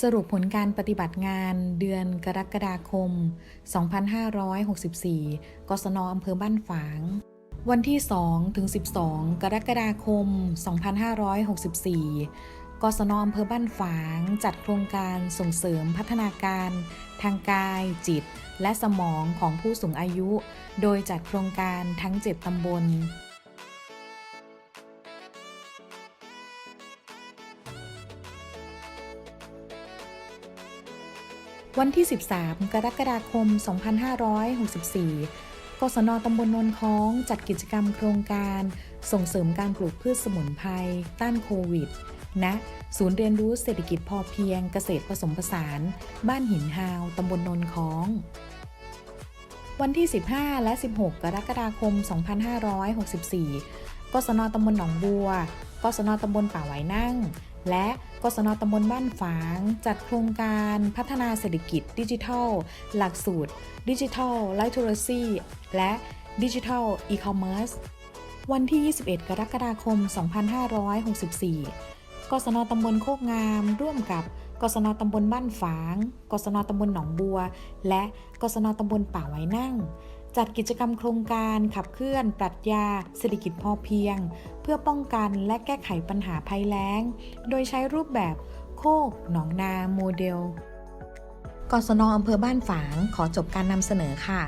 สรุปผลการปฏิบัติงานเดือนกรกฎาคม 2564 กศนอำเภอบ้านฝาง วันที่ 2 ถึง 12 กรกฎาคม 2564 กศนอำเภอบ้านฝาง จัดโครงการส่งเสริมพัฒนาการ ทางกาย จิต และสมองของผู้สูงอายุ โดยจัดโครงการทั้ง 7 ตำบล วันที่ 13 กรกฎาคม 2564 กศนตำบลนนค้องจัดกิจกรรมโครงการ ส่งเสริมการปลูกพืชสมุนไพรต้านโควิดณศูนย์เรียนรู้เศรษฐกิจพอเพียงเกษตรผสมผสาน บ้านหินฮาวตำบลนนค้อง วันที่ 15 และ 16 กรกฎาคม 2564 กศนตำบลหนองบัว กศนตำบลป่าไหวนั่งและกศนตำบลบ้านฝาง จัดโครงการพัฒนาเศรษฐกิจดิจิทัล หลักสูตร ดิจิทัลไลทูเรซีและดิจิทัลอีคอมเมิร์ซวันที่ 21 กรกฎาคม 2564 กศนตำบลโคกงาม ร่วมกับ กศนตำบลบ้านฝาง กศนตำบลหนองบัว และ กศนตำบลป่าไว้นั่ง จัดกิจกรรมโครงการขับเคลื่อน ปรัชญาเศรษฐกิจพอเพียง เพื่อป้องกันและแก้ไขปัญหาภัยแล้ง โดยใช้รูปแบบโคกหนองนาโมเดลกศนอำเภอบ้านฝางขอจบการนำเสนอค่ะ